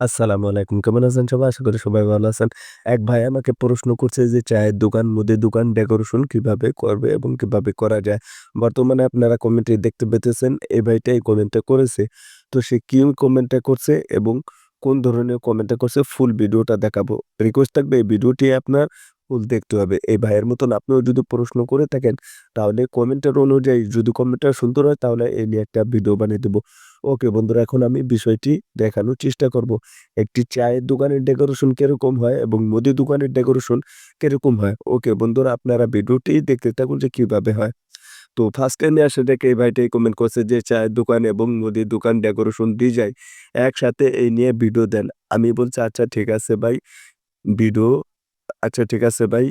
আসসালামু আলাইকুম। কেমন আছেন সবাই? আশা করি সবাই ভালো আছেন। এক ভাই আমাকে প্রশ্ন করছে যে চায়ের দোকান, মুদি দোকান ডেকোরেশন কীভাবে করবে এবং কীভাবে করা যায়? বর্তমানে আপনারা কমেন্টে দেখতে পেতেছেন এই ভাইটা এই কমেন্টটা করেছে। তো সে কি কমেন্টটা করছে এবং কোন ধরনের কমেন্টটা করছে ফুল ভিডিওটা দেখাবো। রিকোয়েস্ট থাকবে এই ভিডিওটি আপনার ফুল দেখতে হবে। এই ভাইয়ের মতন আপনিও যদি প্রশ্ন করে থাকেন, তাহলে কমেন্টের অনুযায়ী যদি কমেন্টটা সুন্দর হয়, তাহলে এই নিয়ে একটা ভিডিও বানিয়ে দেবো ওকে বন্ধুরা, এখন আমি বিষয়টি দেখানোর চেষ্টা করব। একটি চায়ের দোকানের ডেকোরেশন কীরকম হয় এবং মুদি দোকানের ডেকোরেশন কীরকম হয়। ওকে বন্ধুরা, আপনারা ভিডিওটি দেখতে থাকুন যে কীভাবে হয়। তো ফার্স্ট টাইমে আসে দেখে এই ভাইটাই কমেন্ট করছে যে চায়ের দোকান এবং মুদির দোকান ডেকোরেশন দিয়ে যায় একসাথে এই নিয়ে ভিডিও দেন। আমি বলছি আচ্ছা ঠিক আছে ভাই ভিডিও আচ্ছা ঠিক আছে ভাই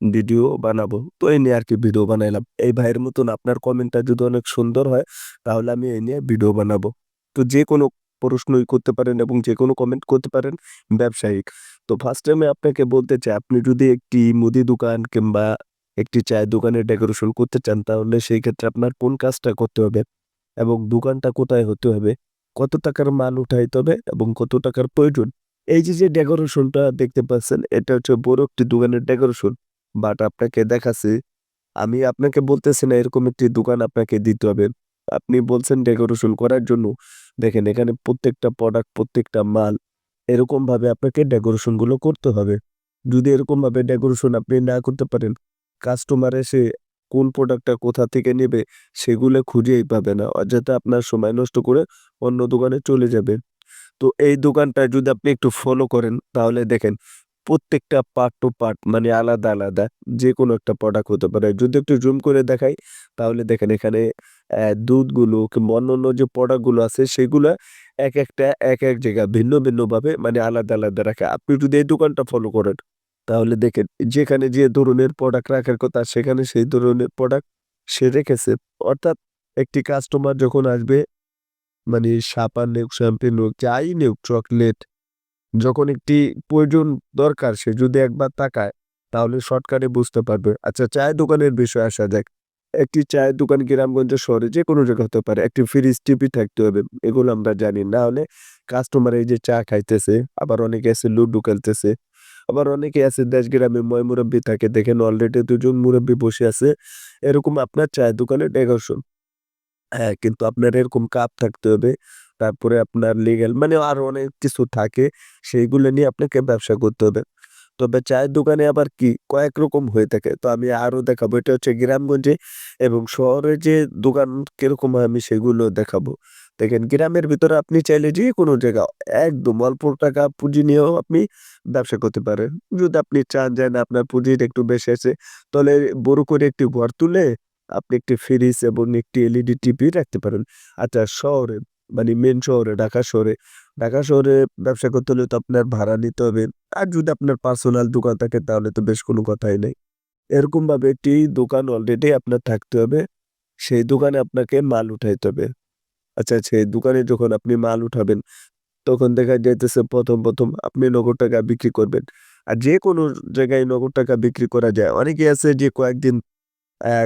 ভিডিও বানাবো। তো এই নিয়ে আর কি ভিডিও বানাইলাম। এই ভাইয়ের মতন আপনার কমেন্টটা যদি অনেক সুন্দর হয় তাহলে আমি এই নিয়ে ভিডিও বানাবো। তো যেকোনো প্রশ্নই করতে পারেন এবং যেকোনো কমেন্ট করতে পারেন ব্যবসায়িক। তো ফার্স্ট টাইমে আপনাকে বলতে চাই আপনি যদি একটি মুদি দোকান কিংবা একটি চায়ের দোকানে ডেকোরেশন করতে চান তাহলে সেই ক্ষেত্রে আপনার কোন কাজটা করতে হবে এবং দোকানটা কোথায় হতে হবে, কত টাকার মাল উঠাইতে হবে এবং কত টাকার প্রয়োজন। এই যে, যে ডেকোরেশনটা দেখতে পাচ্ছেন এটা হচ্ছে বড় একটি দোকানের ডেকোরেশন। বাট আপনাকে দেখাচ্ছি আমি আপনাকে বলতেছি না এরকম একটি দোকান আপনাকে দিতে হবে। আপনি বলছেন ডেকোরেশন করার জন্য। দেখেন এখানে প্রত্যেকটা প্রোডাক্ট, প্রত্যেকটা মাল এরকমভাবে আপনাকে ডেকোরেশনগুলো করতে হবে। যদি এরকমভাবে ডেকোরেশন আপনি না করতে পারেন কাস্টমার এসে কোন প্রোডাক্টটা কোথা থেকে নেবে সেগুলো খুঁজেই পাবে না। অযথা আপনার সময় নষ্ট করে অন্য দোকানে চলে যাবে। তো এই দোকানটা যদি আপনি একটু ফলো করেন তাহলে দেখেন প্রত্যেকটা পার্ট টু পার্ট মানে আলাদা, আলাদা যে কোনো একটা প্রোডাক্ট হতে পারে। যদি একটু জুম করে দেখাই তাহলে দেখেন এখানে দুধগুলো কিংবা অন্যান্য যে প্রোডাক্টগুলো আছে সেগুলো এক একটা এক, এক জায়গায় ভিন্ন, ভিন্নভাবে মানে আলাদা, আলাদা রাখা। আপনি যদি এই দোকানটা ফলো করেন তাহলে দেখেন যেখানে যে ধরনের প্রোডাক্ট রাখার কথা সেখানে সেই ধরনের প্রোডাক্ট সে রেখেছে। অর্থাৎ একটি কাস্টমার যখন আসবে মানে সাবান নেউক, শ্যাম্পু নেউক, যাই নেউক চকলেট যখন একটি প্রয়োজন দরকার সে যদি একবার তাকায় তাহলে শর্টকাটে বুঝতে পারবে। আচ্ছা চায়ের দোকানের বিষয়ে আসা যাক। একটি চায়ের দোকান গ্রামগঞ্জ শহরে যেকোনো জায়গায় হতে পারে। একটি ফ্রিজ, টিভি থাকতে হবে। এগুলো আমরা জানি। না হলে কাস্টমার এই যে চা খাইতেছে, আবার অনেকে আছে লুডো খেলতেছে। আবার অনেকে আছে দেশ গ্রামে ময় মুরব্বি থাকে দেখেন অলরেডি দুজন মুরব্বি বসে আছে। এরকম আপনার চায়ের দোকানের ডেকোরেশন। হ্যাঁ, কিন্তু আপনার এরকম কাপ থাকতে হবে। তারপরে আপনার লিগ্যাল মানে আরও অনেক কিছু থাকে। সেইগুলো নিয়ে আপনাকে ব্যবসা করতে হবে। তবে চায়ের দোকানে আবার কি কয়েক রকম হয়ে থাকে। তো আমি আরও দেখাবো। এটা হচ্ছে গ্রামগঞ্জে এবং শহরে যে দোকান কীরকম হয় আমি সেগুলো দেখাবো। দেখেন গ্রামের ভিতরে আপনি চাইলে যে কোনো জায়গা একদম অল্প টাকা পুঁজি নিয়েও আপনি ব্যবসা করতে পারেন। যদি আপনি চান যে না আপনার পুঁজিটা একটু বেশি আছে তাহলে বড় করে একটি ঘর তুলে আপনি একটি ফ্রিজ এবং একটি এলইডি টিভি রাখতে পারেন। আচ্ছা শহরে মানে মেন শহরে ঢাকা শহরে, ঢাকা শহরে ব্যবসা করতে হলে তো আপনার ভাড়া নিতে হবে। আর যদি আপনার পার্সোনাল দোকান থাকে তাহলে তো বেশ কোনো কথাই নেই। এরকমভাবে একটি দোকান অলরেডি আপনার থাকতে হবে। সেই দোকানে আপনাকে মাল উঠাইতে হবে। আচ্ছা সেই দোকানে যখন আপনি মাল উঠাবেন তখন দেখা যাইতেছে ১ম, ১ম আপনি নগদ টাকা বিক্রি করবেন। আর যে কোনো জায়গায় নগদ টাকা বিক্রি করা যায়। অনেকে আছে যে কয়েকদিন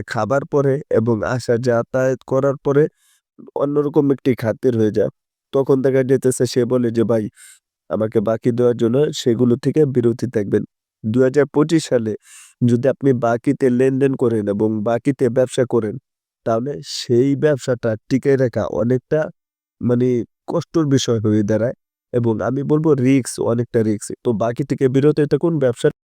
খাবার পরে এবং আসা যাতায়াত করার পরে অন্যরকম একটি খাতির হয়ে যায়। তখন দেখা যাইতেছে সে বলে যে, ভাই, আমাকে বাকি দেওয়ার জন্য সেগুলো থেকে বিরতি থাকবেন। ২০২৫ সালে যদি আপনি বাকিতে লেনদেন করেন এবং বাকিতে ব্যবসা করেন, তাহলে সেই ব্যবসাটা টিকায় রাখা অনেকটা মানে কষ্টর বিষয় হয়ে দাঁড়ায় এবং আমি বলব রিস্ক অনেকটা রিক্স তো বাকি থেকে বিরত থাকুন, ব্যবসা